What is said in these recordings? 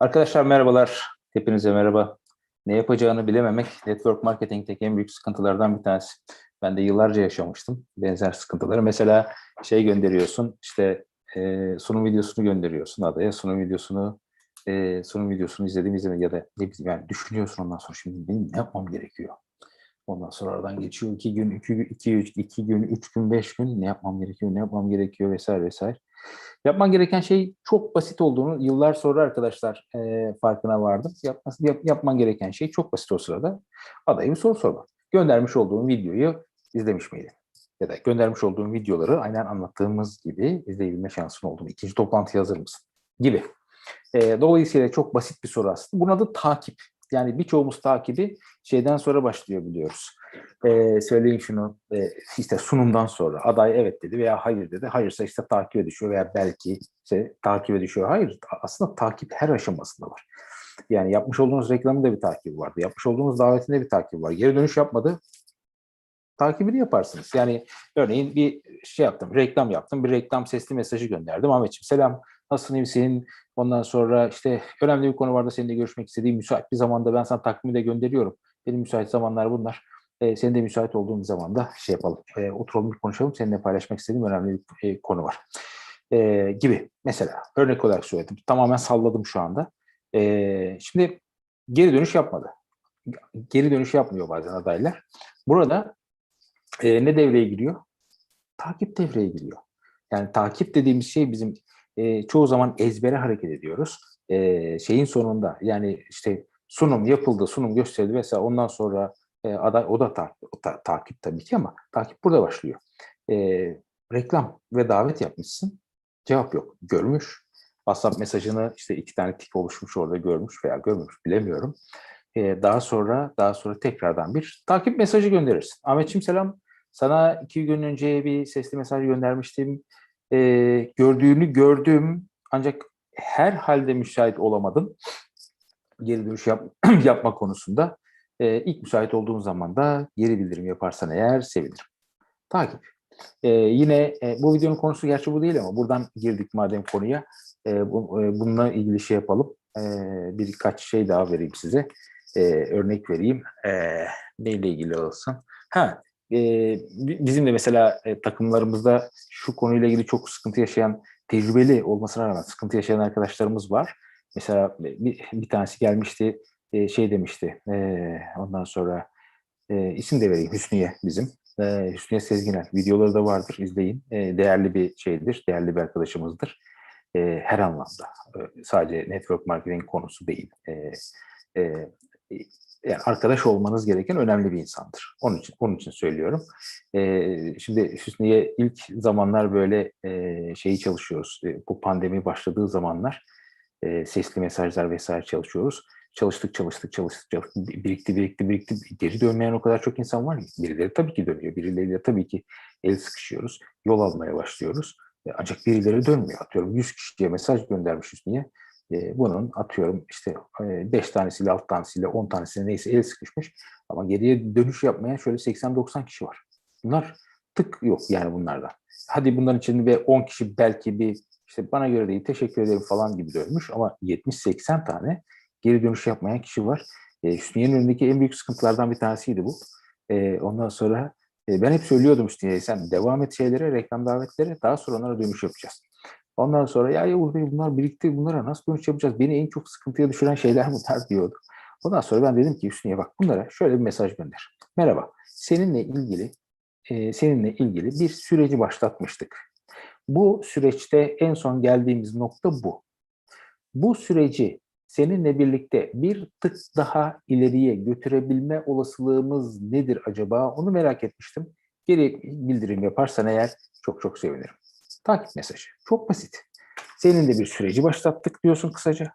Arkadaşlar merhabalar. Hepinize merhaba. Ne yapacağını bilememek network marketing'teki en büyük sıkıntılardan bir tanesi. Ben de yıllarca yaşamıştım benzer sıkıntıları. Mesela şey gönderiyorsun, işte e, sunum videosunu gönderiyorsun adaya. Sunum videosunu e, sunum videosunu izledim izlemedim ya da ne bileyim yani düşünüyorsun ondan sonra şimdi benim ne yapmam gerekiyor? Ondan sonra aradan geçiyor iki gün, iki, iki, üç, iki gün, üç gün, beş gün ne yapmam gerekiyor, ne yapmam gerekiyor vesaire vesaire. Yapman gereken şey çok basit olduğunu yıllar sonra arkadaşlar e, farkına vardım. Yapması, yap, yapman gereken şey çok basit o sırada. Adaya bir soru sormak. Göndermiş olduğum videoyu izlemiş miydin? Ya da göndermiş olduğum videoları aynen anlattığımız gibi izleyebilme şansın oldu mu? İkinci toplantıya hazır mısın? Gibi. E, dolayısıyla çok basit bir soru aslında. Bunun adı takip. Yani birçoğumuz takibi şeyden sonra başlıyor biliyoruz. Ee, söyleyeyim şunu, e, işte sunumdan sonra aday evet dedi veya hayır dedi. Hayırsa işte takibe düşüyor veya belki işte takibe düşüyor. Hayır, aslında takip her aşamasında var. Yani yapmış olduğunuz reklamın da bir takibi vardı. Yapmış olduğunuz davetinde bir takibi var. Geri dönüş yapmadı. Takibini yaparsınız. Yani örneğin bir şey yaptım, reklam yaptım. Bir reklam sesli mesajı gönderdim. Ahmetciğim selam, nasılsın, iyi? Ondan sonra işte önemli bir konu vardı seninle görüşmek istediğim müsait bir zamanda ben sana takvimi de gönderiyorum. Benim müsait zamanlar bunlar. E, senin de müsait olduğun bir zamanda şey yapalım. E, oturalım bir konuşalım. Seninle paylaşmak istediğim önemli bir e, konu var. E, gibi mesela örnek olarak söyledim. Tamamen salladım şu anda. E, şimdi geri dönüş yapmadı. Geri dönüş yapmıyor bazen adaylar. Burada e, ne devreye giriyor? Takip devreye giriyor. Yani takip dediğimiz şey bizim e, çoğu zaman ezbere hareket ediyoruz. E, şeyin sonunda yani işte sunum yapıldı, sunum gösterildi vesaire ondan sonra e, aday o da o ta, takip tabii ki ama takip burada başlıyor. E, reklam ve davet yapmışsın, cevap yok. Görmüş, WhatsApp mesajını işte iki tane tik oluşmuş orada görmüş veya görmemiş bilemiyorum. E, daha sonra daha sonra tekrardan bir takip mesajı gönderirsin. Ahmetciğim selam. Sana iki gün önce bir sesli mesaj göndermiştim e, gördüğünü gördüm ancak her halde müsait olamadım geri dönüş yap, yapma konusunda. E, ilk müsait olduğun zaman da geri bildirim yaparsan eğer sevinirim. Takip. E, yine e, bu videonun konusu gerçi bu değil ama buradan girdik madem konuya. E, bu, e, bununla ilgili şey yapalım. E, birkaç şey daha vereyim size. E, örnek vereyim. E, neyle ilgili olsun? Ha, e, bizim de mesela e, takımlarımızda şu konuyla ilgili çok sıkıntı yaşayan, tecrübeli olmasına rağmen sıkıntı yaşayan arkadaşlarımız var. Mesela bir, bir tanesi gelmişti, e, şey demişti, e, ondan sonra e, isim de vereyim, Hüsniye bizim. E, Hüsniye Sezginer, videoları da vardır, izleyin. E, değerli bir şeydir, değerli bir arkadaşımızdır. E, her anlamda, e, sadece network marketing konusu değil. E, e, yani arkadaş olmanız gereken önemli bir insandır. Onun için onun için söylüyorum. Ee, şimdi Hüsniye ilk zamanlar böyle e, şeyi çalışıyoruz. E, bu pandemi başladığı zamanlar e, sesli mesajlar vesaire çalışıyoruz. Çalıştık, çalıştık, çalıştık, çalıştık. Birikti, birikti, birikti. Geri dönmeyen o kadar çok insan var ki. Birileri tabii ki dönüyor. Birileriyle tabii ki el sıkışıyoruz. Yol almaya başlıyoruz. E, ancak birileri dönmüyor. Atıyorum 100 kişiye mesaj göndermiş Hüsniye bunun atıyorum işte 5 tanesiyle 6 tanesiyle 10 tanesiyle neyse el sıkışmış ama geriye dönüş yapmayan şöyle 80-90 kişi var. Bunlar tık yok yani bunlardan. Hadi bunların içinde bir 10 kişi belki bir işte bana göre değil teşekkür ederim falan gibi dönmüş ama 70-80 tane geri dönüş yapmayan kişi var. E, Hüsniye'nin önündeki en büyük sıkıntılardan bir tanesiydi bu. E, ondan sonra e, ben hep söylüyordum Hüsniye'ye sen devam et şeylere, reklam davetlere daha sonra onlara dönüş yapacağız. Ondan sonra ya Yavuz Bey bunlar birikti bunlara nasıl dönüş yapacağız? Beni en çok sıkıntıya düşüren şeyler bunlar diyordu. Ondan sonra ben dedim ki Hüsnü'ye bak bunlara şöyle bir mesaj gönder. Merhaba seninle ilgili e, seninle ilgili bir süreci başlatmıştık. Bu süreçte en son geldiğimiz nokta bu. Bu süreci seninle birlikte bir tık daha ileriye götürebilme olasılığımız nedir acaba? Onu merak etmiştim. Geri bildirim yaparsan eğer çok çok sevinirim. Takip mesajı. Çok basit. Senin de bir süreci başlattık diyorsun kısaca.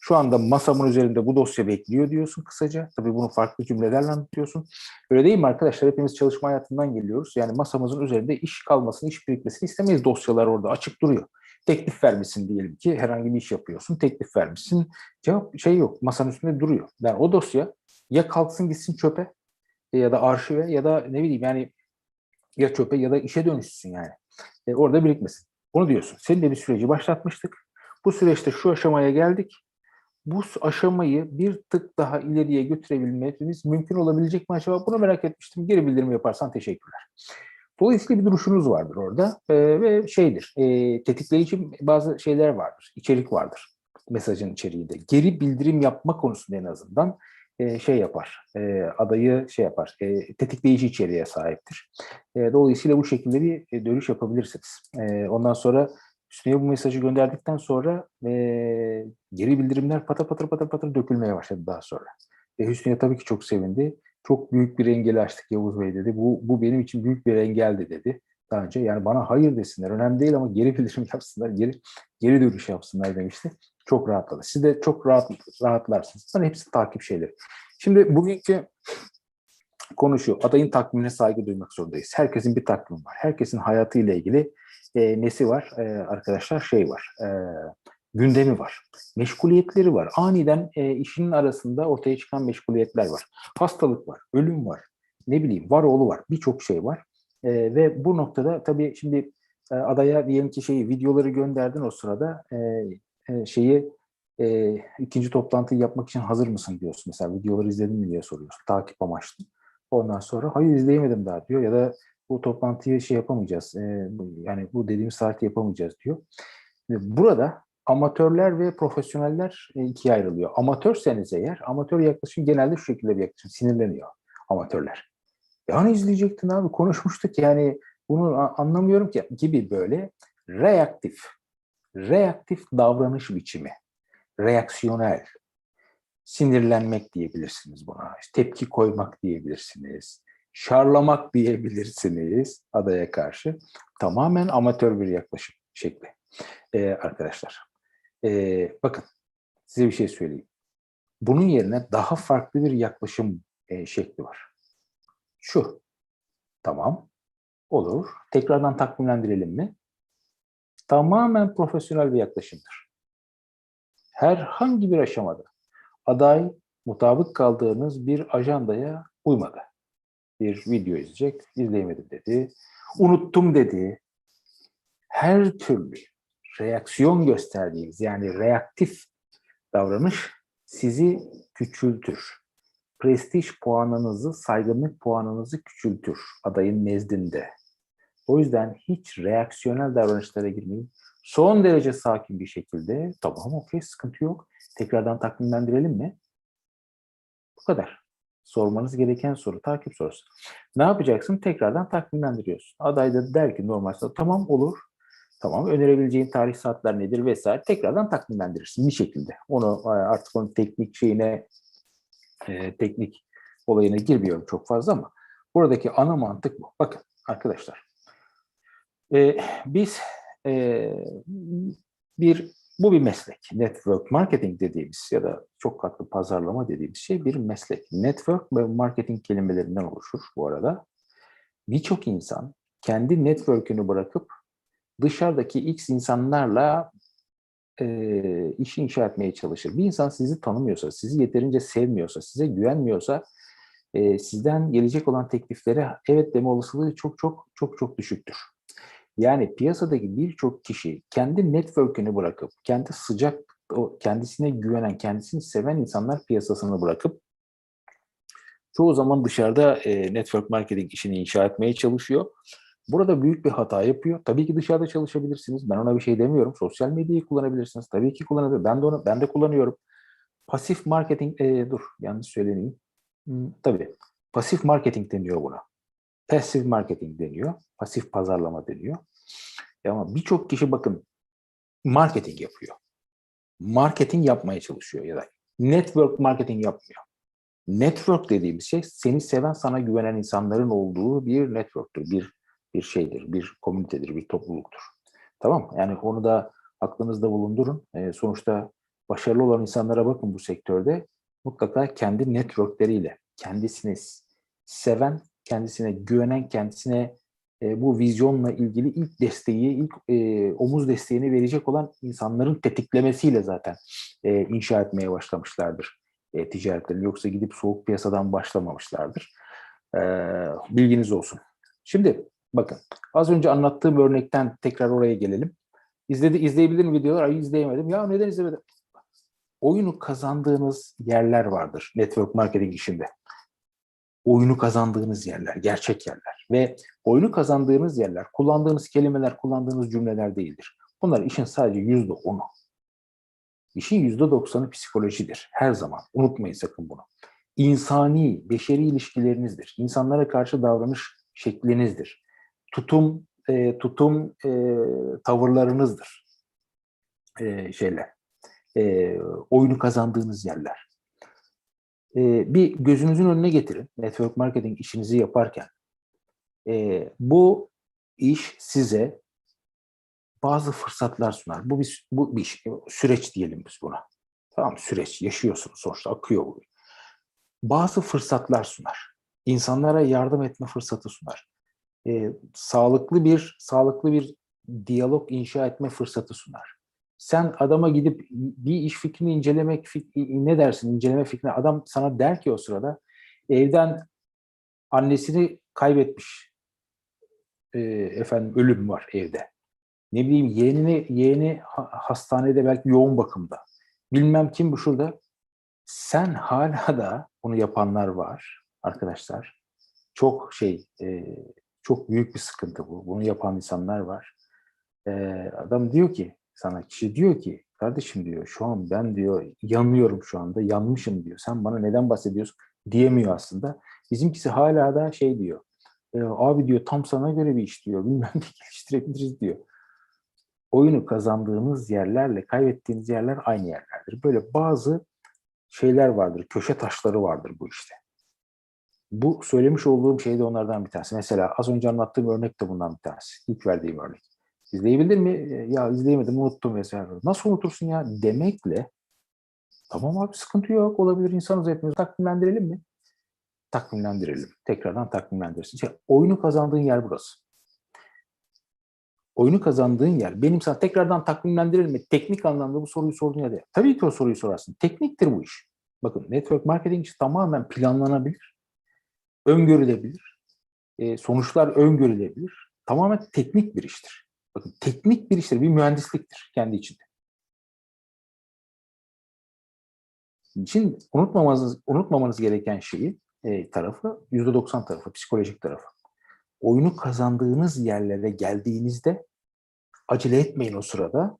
Şu anda masamın üzerinde bu dosya bekliyor diyorsun kısaca. Tabii bunu farklı cümlelerle anlatıyorsun. Öyle değil mi arkadaşlar? Hepimiz çalışma hayatından geliyoruz. Yani masamızın üzerinde iş kalmasını, iş birikmesini istemeyiz. Dosyalar orada açık duruyor. Teklif vermişsin diyelim ki herhangi bir iş yapıyorsun. Teklif vermişsin. Cevap şey yok. Masanın üstünde duruyor. Yani o dosya ya kalksın gitsin çöpe ya da arşive ya da ne bileyim yani ya çöpe ya da işe dönüşsün yani e, orada birikmesin. Onu diyorsun. Senin de bir süreci başlatmıştık. Bu süreçte şu aşamaya geldik. bu aşamayı bir tık daha ileriye götürebilmemiz mümkün olabilecek mi acaba? Bunu merak etmiştim. Geri bildirim yaparsan teşekkürler. Dolayısıyla bir duruşunuz vardır orada ee, ve şeydir, e, tetikleyici bazı şeyler vardır, içerik vardır mesajın içeriğinde. Geri bildirim yapma konusunda en azından şey yapar, adayı şey yapar, tetikleyici içeriğe sahiptir. Dolayısıyla bu şekilde bir dönüş yapabilirsiniz. Ondan sonra Hüsnü'ye bu mesajı gönderdikten sonra geri bildirimler patır patır patır patır dökülmeye başladı daha sonra. E, Hüsnü'ye tabii ki çok sevindi. Çok büyük bir engeli açtık Yavuz Bey dedi. Bu, bu benim için büyük bir engeldi dedi. Daha önce yani bana hayır desinler. Önemli değil ama geri bildirim yapsınlar, geri geri dönüş yapsınlar demişti. Çok rahatladı. Siz de çok rahat rahatlarsınız. Bunların hepsi takip şeyleri. Şimdi bugünkü konu şu. Adayın takvimine saygı duymak zorundayız. Herkesin bir takvimi var. Herkesin hayatıyla ilgili e, nesi var e, arkadaşlar? Şey var. E, gündemi var. Meşguliyetleri var. Aniden e, işinin arasında ortaya çıkan meşguliyetler var. Hastalık var, ölüm var, ne bileyim var oğlu var. Birçok şey var. E, ve bu noktada tabii şimdi e, adaya diyelim ki şeyi videoları gönderdin o sırada e, e, şeyi e, ikinci toplantıyı yapmak için hazır mısın diyorsun. Mesela videoları izledin mi diye soruyorsun. Takip amaçlı. Ondan sonra hayır izleyemedim daha diyor ya da bu toplantıyı şey yapamayacağız. E, yani bu dediğim saati yapamayacağız diyor. Burada amatörler ve profesyoneller e, ikiye ayrılıyor. Amatörseniz eğer, amatör yaklaşım genelde şu şekilde bir yaklaşım. Sinirleniyor amatörler. Yani izleyecektin abi konuşmuştuk yani bunu anlamıyorum ki gibi böyle reaktif, reaktif davranış biçimi, reaksiyonel, sinirlenmek diyebilirsiniz buna, tepki koymak diyebilirsiniz, şarlamak diyebilirsiniz adaya karşı. Tamamen amatör bir yaklaşım şekli ee, arkadaşlar. Ee, bakın size bir şey söyleyeyim. Bunun yerine daha farklı bir yaklaşım e, şekli var. Şu. Tamam. Olur. Tekrardan takvimlendirelim mi? Tamamen profesyonel bir yaklaşımdır. Herhangi bir aşamada aday mutabık kaldığınız bir ajandaya uymadı. Bir video izleyecek, izleyemedim dedi. Unuttum dedi. Her türlü reaksiyon gösterdiğiniz yani reaktif davranış sizi küçültür. Prestij puanınızı, saygınlık puanınızı küçültür adayın nezdinde. O yüzden hiç reaksiyonel davranışlara girmeyin. Son derece sakin bir şekilde tamam okey sıkıntı yok. Tekrardan takvimlendirelim mi? Bu kadar. Sormanız gereken soru takip sorusu. Ne yapacaksın? Tekrardan takvimlendiriyorsun. Aday da der ki normalde tamam olur Tamam önerebileceğin tarih saatler nedir vesaire tekrardan takvimlendirirsin bir şekilde. Onu e, artık onun teknik şeyine e, teknik olayına girmiyorum çok fazla ama buradaki ana mantık bu. Bakın arkadaşlar e, biz e, bir bu bir meslek. Network marketing dediğimiz ya da çok katlı pazarlama dediğimiz şey bir meslek. Network ve marketing kelimelerinden oluşur bu arada. Birçok insan kendi network'ünü bırakıp dışarıdaki X insanlarla e, işi inşa etmeye çalışır. Bir insan sizi tanımıyorsa, sizi yeterince sevmiyorsa, size güvenmiyorsa e, sizden gelecek olan tekliflere evet deme olasılığı çok çok çok çok düşüktür. Yani piyasadaki birçok kişi kendi network'ünü bırakıp, kendi sıcak, o kendisine güvenen, kendisini seven insanlar piyasasını bırakıp çoğu zaman dışarıda e, network marketing işini inşa etmeye çalışıyor Burada büyük bir hata yapıyor. Tabii ki dışarıda çalışabilirsiniz. Ben ona bir şey demiyorum. Sosyal medyayı kullanabilirsiniz. Tabii ki kullanabilir. Ben de onu ben de kullanıyorum. Pasif marketing e, dur yanlış söylemeyeyim. Hmm, tabii. Pasif marketing deniyor buna. Passive marketing deniyor. Pasif pazarlama deniyor. E ama birçok kişi bakın marketing yapıyor. Marketing yapmaya çalışıyor ya da network marketing yapmıyor. Network dediğimiz şey seni seven, sana güvenen insanların olduğu bir network'tür, bir bir şeydir, bir komünitedir, bir topluluktur. Tamam Yani onu da aklınızda bulundurun. E, sonuçta başarılı olan insanlara bakın bu sektörde mutlaka kendi networkleriyle, kendisini seven, kendisine güvenen, kendisine e, bu vizyonla ilgili ilk desteği, ilk e, omuz desteğini verecek olan insanların tetiklemesiyle zaten e, inşa etmeye başlamışlardır e, ticaretlerini. Yoksa gidip soğuk piyasadan başlamamışlardır. E, bilginiz olsun. Şimdi Bakın az önce anlattığım örnekten tekrar oraya gelelim. İzledi, izleyebilir mi videolar? Ay izleyemedim. Ya neden izlemedim? oyunu kazandığınız yerler vardır network marketing işinde. Oyunu kazandığınız yerler, gerçek yerler ve oyunu kazandığınız yerler, kullandığınız kelimeler, kullandığınız cümleler değildir. Bunlar işin sadece yüzde onu. İşin yüzde doksanı psikolojidir. Her zaman. Unutmayın sakın bunu. İnsani, beşeri ilişkilerinizdir. İnsanlara karşı davranış şeklinizdir. Tutum, e, tutum e, tavırlarınızdır. E, şeyler. E, oyunu kazandığınız yerler. E, bir gözünüzün önüne getirin. Network marketing işinizi yaparken. E, bu iş size bazı fırsatlar sunar. Bu bir, bu bir süreç diyelim biz buna. Tamam? Süreç. Yaşıyorsunuz sonuçta. Akıyor bu. Bazı fırsatlar sunar. İnsanlara yardım etme fırsatı sunar. Ee, sağlıklı bir sağlıklı bir diyalog inşa etme fırsatı sunar. Sen adama gidip bir iş fikrini incelemek ne dersin inceleme fikrini adam sana der ki o sırada evden annesini kaybetmiş e, efendim ölüm var evde ne bileyim yeğeni, yeğeni hastanede belki yoğun bakımda. Bilmem kim bu şurada. Sen hala da bunu yapanlar var arkadaşlar. Çok şey, e, çok büyük bir sıkıntı bu. Bunu yapan insanlar var. E, adam diyor ki sana, kişi diyor ki, kardeşim diyor, şu an ben diyor yanıyorum şu anda, yanmışım diyor. Sen bana neden bahsediyorsun diyemiyor aslında. Bizimkisi hala da şey diyor, e, abi diyor tam sana göre bir iş diyor, bilmem ne geliştirebiliriz diyor oyunu kazandığınız yerlerle kaybettiğiniz yerler aynı yerlerdir. Böyle bazı şeyler vardır, köşe taşları vardır bu işte. Bu söylemiş olduğum şey de onlardan bir tanesi. Mesela az önce anlattığım örnek de bundan bir tanesi. İlk verdiğim örnek. İzleyebildin mi? Ya izleyemedim, unuttum vesaire. Nasıl unutursun ya? Demekle tamam abi sıkıntı yok, olabilir insanız hepimiz. Takvimlendirelim mi? Takvimlendirelim. Tekrardan takvimlendirsin. Şey, oyunu kazandığın yer burası oyunu kazandığın yer benim sana tekrardan takvimlendirelim mi? Teknik anlamda bu soruyu sorduğun yerde. Tabii ki o soruyu sorarsın. Tekniktir bu iş. Bakın network marketing işi tamamen planlanabilir. Öngörülebilir. E, sonuçlar öngörülebilir. Tamamen teknik bir iştir. Bakın teknik bir iştir. Bir mühendisliktir kendi içinde. Şimdi unutmamanız, unutmamanız gereken şeyi e, tarafı %90 tarafı, psikolojik tarafı oyunu kazandığınız yerlere geldiğinizde acele etmeyin o sırada.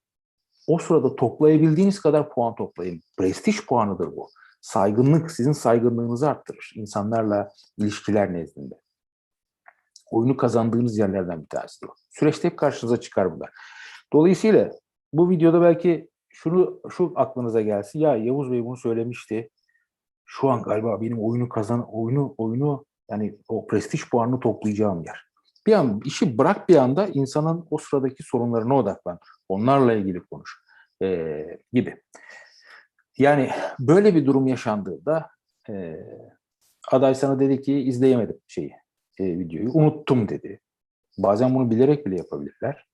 O sırada toplayabildiğiniz kadar puan toplayın. Prestij puanıdır bu. Saygınlık sizin saygınlığınızı arttırır insanlarla ilişkiler nezdinde. Oyunu kazandığınız yerlerden bir tanesi bu. Süreçte hep karşınıza çıkar bunlar. Dolayısıyla bu videoda belki şunu şu aklınıza gelsin. Ya Yavuz Bey bunu söylemişti. Şu an galiba benim oyunu kazan oyunu oyunu yani o prestij puanını toplayacağım yer. Bir an işi bırak bir anda insanın o sıradaki sorunlarına odaklan. Onlarla ilgili konuş e, gibi. Yani böyle bir durum yaşandığında e, aday sana dedi ki izleyemedim şeyi, e, videoyu. Unuttum dedi. Bazen bunu bilerek bile yapabilirler.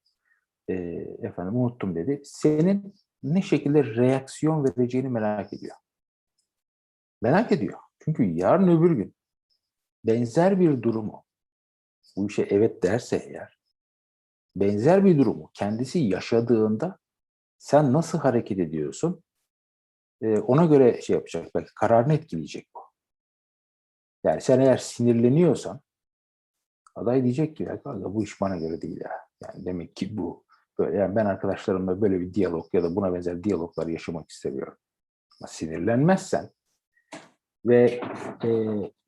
E, efendim unuttum dedi. Senin ne şekilde reaksiyon vereceğini merak ediyor. Merak ediyor. Çünkü yarın öbür gün benzer bir durumu bu işe evet derse eğer benzer bir durumu kendisi yaşadığında sen nasıl hareket ediyorsun ee, ona göre şey yapacak belki kararını etkileyecek bu. Yani sen eğer sinirleniyorsan aday diyecek ki bu iş bana göre değil ya. Yani demek ki bu böyle yani ben arkadaşlarımla böyle bir diyalog ya da buna benzer diyaloglar yaşamak istemiyorum. Ama sinirlenmezsen ve e,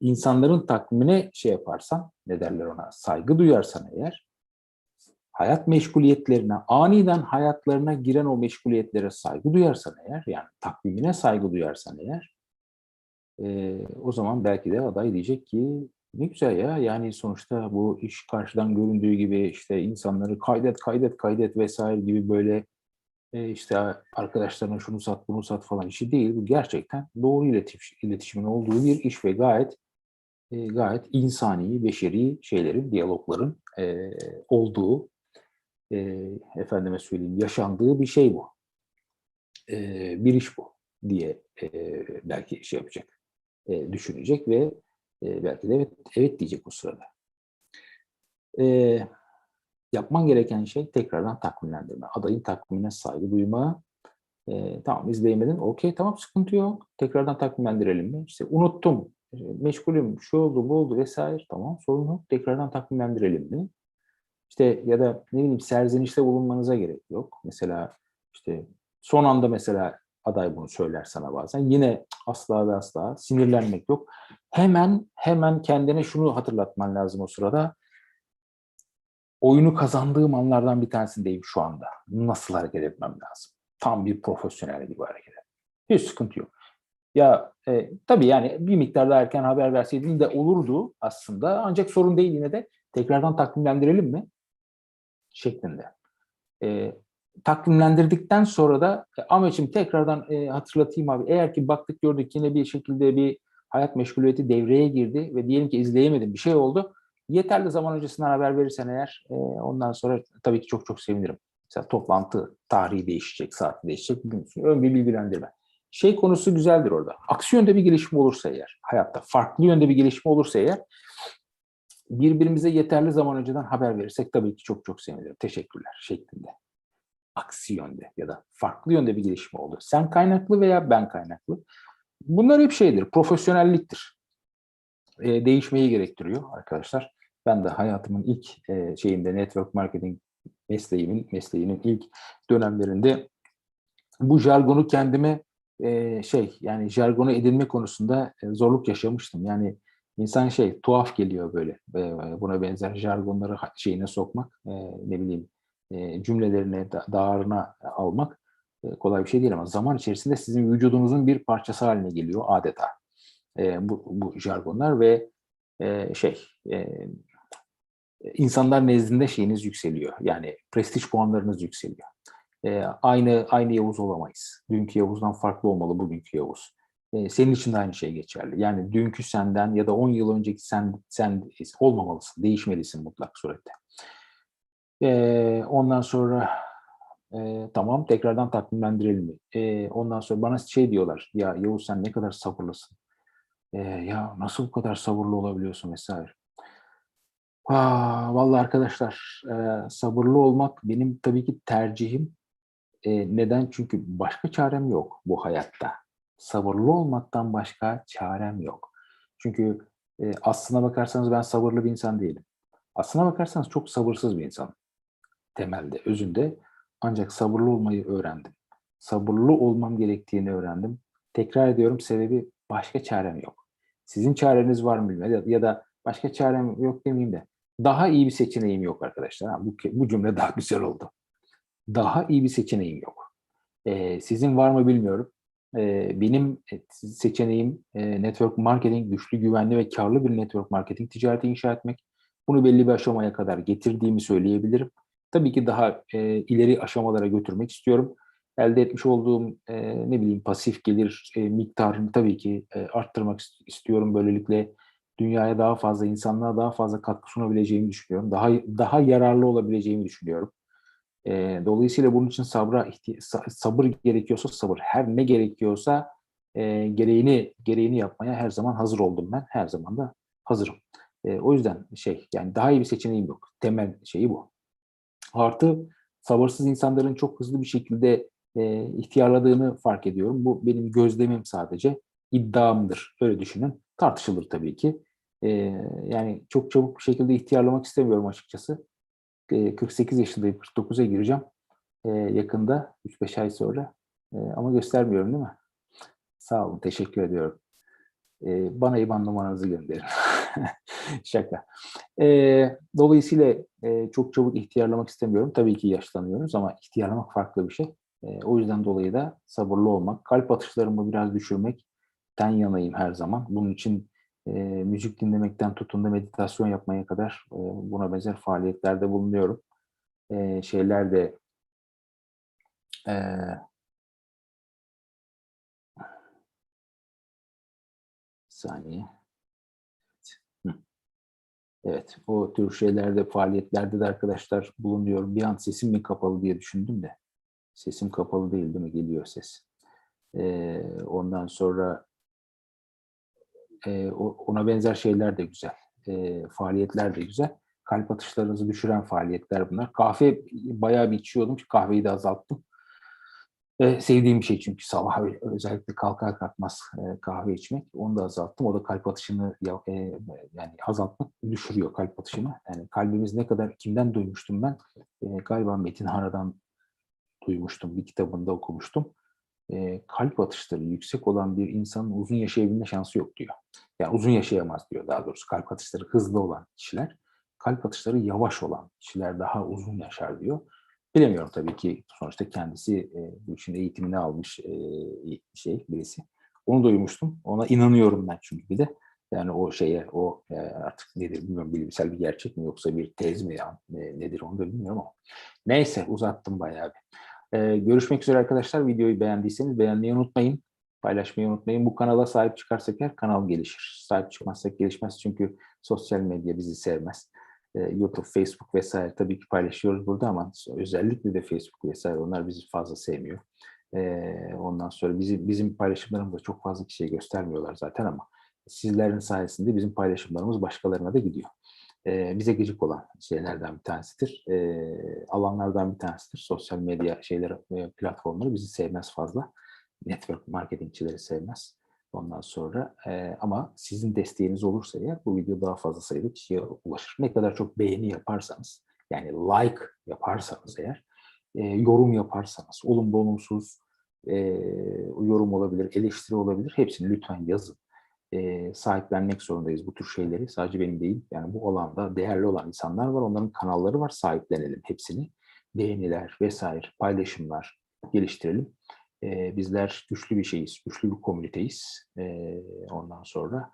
insanların takvimine şey yaparsan, ne derler ona, saygı duyarsan eğer, hayat meşguliyetlerine, aniden hayatlarına giren o meşguliyetlere saygı duyarsan eğer, yani takvimine saygı duyarsan eğer, e, o zaman belki de aday diyecek ki ne güzel ya yani sonuçta bu iş karşıdan göründüğü gibi işte insanları kaydet kaydet kaydet vesaire gibi böyle e, işte arkadaşlarına şunu sat bunu sat falan işi değil. Bu gerçekten doğru iletişim, iletişimin olduğu bir iş ve gayet e, gayet insani, beşeri şeylerin, diyalogların e, olduğu, efendime söyleyeyim, yaşandığı bir şey bu. Bir iş bu diye belki şey yapacak, düşünecek ve e, belki de evet, evet diyecek o sırada. Evet yapman gereken şey tekrardan takvimlendirme. Adayın takvimine saygı duyma E, tamam izleyemedin. Okey tamam sıkıntı yok. Tekrardan takvimlendirelim mi? İşte unuttum. e, Meşgulüm. Şu oldu bu oldu vesaire. Tamam sorun yok. Tekrardan takvimlendirelim mi? İşte ya da ne bileyim serzenişte bulunmanıza gerek yok. Mesela işte son anda mesela aday bunu söyler sana bazen. Yine asla ve asla sinirlenmek yok. Hemen hemen kendine şunu hatırlatman lazım o sırada. Oyunu kazandığım anlardan bir tanesindeyim şu anda. Nasıl hareket etmem lazım? Tam bir profesyonel gibi hareket etmem. Hiç sıkıntı yok. Ya e, tabii yani bir miktar daha erken haber verseydin de olurdu aslında. Ancak sorun değil yine de tekrardan takvimlendirelim mi? Şeklinde. E, takvimlendirdikten sonra da e, Ahmetciğim tekrardan e, hatırlatayım abi. Eğer ki baktık gördük yine bir şekilde bir hayat meşguliyeti devreye girdi ve diyelim ki izleyemedim bir şey oldu. Yeterli zaman öncesinden haber verirsen eğer e, ondan sonra tabii ki çok çok sevinirim. Mesela toplantı tarihi değişecek, saati değişecek. Ön bir bilgilendirme. Şey konusu güzeldir orada. Aksi yönde bir gelişme olursa eğer, hayatta farklı yönde bir gelişme olursa eğer birbirimize yeterli zaman önceden haber verirsek tabii ki çok çok sevinirim. Teşekkürler şeklinde aksi yönde ya da farklı yönde bir gelişme oldu. Sen kaynaklı veya ben kaynaklı. Bunlar hep şeydir, profesyonelliktir. E, değişmeyi gerektiriyor arkadaşlar. Ben de hayatımın ilk e, şeyinde network marketing mesleğimin mesleğinin ilk dönemlerinde bu jargonu kendime e, şey yani jargonu edinme konusunda e, zorluk yaşamıştım. Yani insan şey tuhaf geliyor böyle e, buna benzer jargonları şeyine sokmak e, ne bileyim e, cümlelerine, da- dağarına almak kolay bir şey değil ama zaman içerisinde sizin vücudunuzun bir parçası haline geliyor adeta e, bu, bu jargonlar ve e, şey e, insanlar nezdinde şeyiniz yükseliyor. Yani prestij puanlarınız yükseliyor. E, aynı aynı Yavuz olamayız. Dünkü Yavuz'dan farklı olmalı bugünkü Yavuz. E, senin için de aynı şey geçerli. Yani dünkü senden ya da 10 yıl önceki sen sen olmamalısın. Değişmelisin mutlak surette. E, ondan sonra e, tamam tekrardan takvimlendirelim. E, ondan sonra bana şey diyorlar. Ya Yavuz sen ne kadar sabırlısın. E, ya nasıl bu kadar sabırlı olabiliyorsun vesaire. Aa, vallahi arkadaşlar e, sabırlı olmak benim tabii ki tercihim. E, neden? Çünkü başka çarem yok bu hayatta. Sabırlı olmaktan başka çarem yok. Çünkü e, aslına bakarsanız ben sabırlı bir insan değilim. Aslına bakarsanız çok sabırsız bir insanım. Temelde, özünde. Ancak sabırlı olmayı öğrendim. Sabırlı olmam gerektiğini öğrendim. Tekrar ediyorum sebebi başka çarem yok. Sizin çareniz var mı bilmiyorum. Ya, da başka çarem yok demeyeyim de daha iyi bir seçeneğim yok arkadaşlar. Ha, bu, bu cümle daha güzel oldu. Daha iyi bir seçeneğim yok. Ee, sizin var mı bilmiyorum. Ee, benim seçeneğim e, network marketing, güçlü, güvenli ve karlı bir network marketing ticareti inşa etmek. Bunu belli bir aşamaya kadar getirdiğimi söyleyebilirim. Tabii ki daha e, ileri aşamalara götürmek istiyorum. Elde etmiş olduğum e, ne bileyim pasif gelir e, miktarını tabii ki e, arttırmak istiyorum. Böylelikle dünyaya daha fazla, insanlığa daha fazla katkı sunabileceğimi düşünüyorum. Daha daha yararlı olabileceğimi düşünüyorum. E, dolayısıyla bunun için sabra sabır gerekiyorsa sabır, her ne gerekiyorsa e, gereğini gereğini yapmaya her zaman hazır oldum ben. Her zaman da hazırım. E, o yüzden şey yani daha iyi bir seçeneğim yok. Temel şeyi bu. Artı sabırsız insanların çok hızlı bir şekilde e, ihtiyarladığını fark ediyorum. Bu benim gözlemim sadece. iddiamdır. Öyle düşünün. Tartışılır tabii ki. E, yani çok çabuk bir şekilde ihtiyarlamak istemiyorum açıkçası. E, 48 yaşındayım. 49'a gireceğim. E, yakında 3-5 ay sonra. E, ama göstermiyorum değil mi? Sağ olun. Teşekkür ediyorum. E, bana IBAN numaranızı gönderin. Şaka. E, dolayısıyla e, çok çabuk ihtiyarlamak istemiyorum. Tabii ki yaşlanıyoruz ama ihtiyarlamak farklı bir şey. E, o yüzden dolayı da sabırlı olmak, kalp atışlarımı biraz düşürmek ten yanayım her zaman. Bunun için e, müzik dinlemekten tutun da meditasyon yapmaya kadar e, buna benzer faaliyetlerde bulunuyorum. E, şeyler de e, saniye. Evet, o tür şeylerde, faaliyetlerde de arkadaşlar bulunuyorum. Bir an sesim mi kapalı diye düşündüm de. Sesim kapalı değil değil mi? Geliyor ses. Ee, ondan sonra e, ona benzer şeyler de güzel. E, faaliyetler de güzel. Kalp atışlarınızı düşüren faaliyetler bunlar. Kahve bayağı bir içiyordum. Kahveyi de azalttım. E, sevdiğim bir şey çünkü sabah özellikle kalkar kalkmaz e, kahve içmek. Onu da azalttım. O da kalp atışını e, yani azaltmak düşürüyor kalp atışını. Yani kalbimiz ne kadar kimden duymuştum ben? E, galiba Metin Hara'dan duymuştum. Bir kitabında okumuştum. Kalp atışları yüksek olan bir insanın uzun yaşayabilme şansı yok diyor. Yani uzun yaşayamaz diyor daha doğrusu. Kalp atışları hızlı olan kişiler, kalp atışları yavaş olan kişiler daha uzun yaşar diyor. Bilemiyorum tabii ki sonuçta kendisi e, bu işin eğitimini almış e, şey birisi. Onu duymuştum. Ona inanıyorum ben çünkü bir de. Yani o şeye, o e, artık nedir bilmiyorum bilimsel bir gerçek mi yoksa bir tez mi ya, ne- nedir onu da bilmiyorum ama. Neyse uzattım bayağı bir. E, görüşmek üzere arkadaşlar. Videoyu beğendiyseniz beğenmeyi unutmayın. Paylaşmayı unutmayın. Bu kanala sahip çıkarsak eğer kanal gelişir. Sahip çıkmazsak gelişmez çünkü sosyal medya bizi sevmez. E, YouTube, Facebook vesaire tabii ki paylaşıyoruz burada ama özellikle de Facebook vesaire onlar bizi fazla sevmiyor. E, ondan sonra bizim bizim paylaşımlarımızda çok fazla kişiye göstermiyorlar zaten ama sizlerin sayesinde bizim paylaşımlarımız başkalarına da gidiyor. E, bize gıcık olan şeylerden bir tanesidir. Alanlardan bir tanesidir. Sosyal medya şeyleri, platformları bizi sevmez fazla. Network marketingçileri sevmez. Ondan sonra e, ama sizin desteğiniz olursa eğer bu video daha fazla sayıda kişiye ulaşır. Ne kadar çok beğeni yaparsanız yani like yaparsanız eğer e, yorum yaparsanız olumlu olumsuz e, yorum olabilir, eleştiri olabilir. Hepsini lütfen yazın. E, sahiplenmek zorundayız bu tür şeyleri. Sadece benim değil. Yani bu alanda değerli olan insanlar var. Onların kanalları var. Sahiplenelim hepsini. Beğeniler vesaire, paylaşımlar geliştirelim. E, bizler güçlü bir şeyiz, güçlü bir komüniteyiz. E, ondan sonra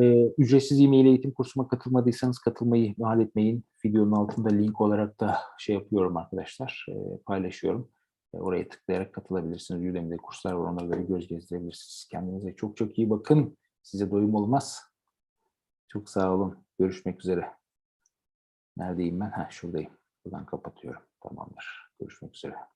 e, ücretsiz e-mail eğitim kursuma katılmadıysanız katılmayı ihmal etmeyin. Videonun altında link olarak da şey yapıyorum arkadaşlar, e, paylaşıyorum. E, oraya tıklayarak katılabilirsiniz. Udemy'de kurslar var, onları da bir göz gezdirebilirsiniz. Kendinize çok çok iyi bakın. Size doyum olmaz. Çok sağ olun. Görüşmek üzere. Neredeyim ben? Ha şuradayım. Buradan kapatıyorum. Tamamdır. Görüşmek üzere.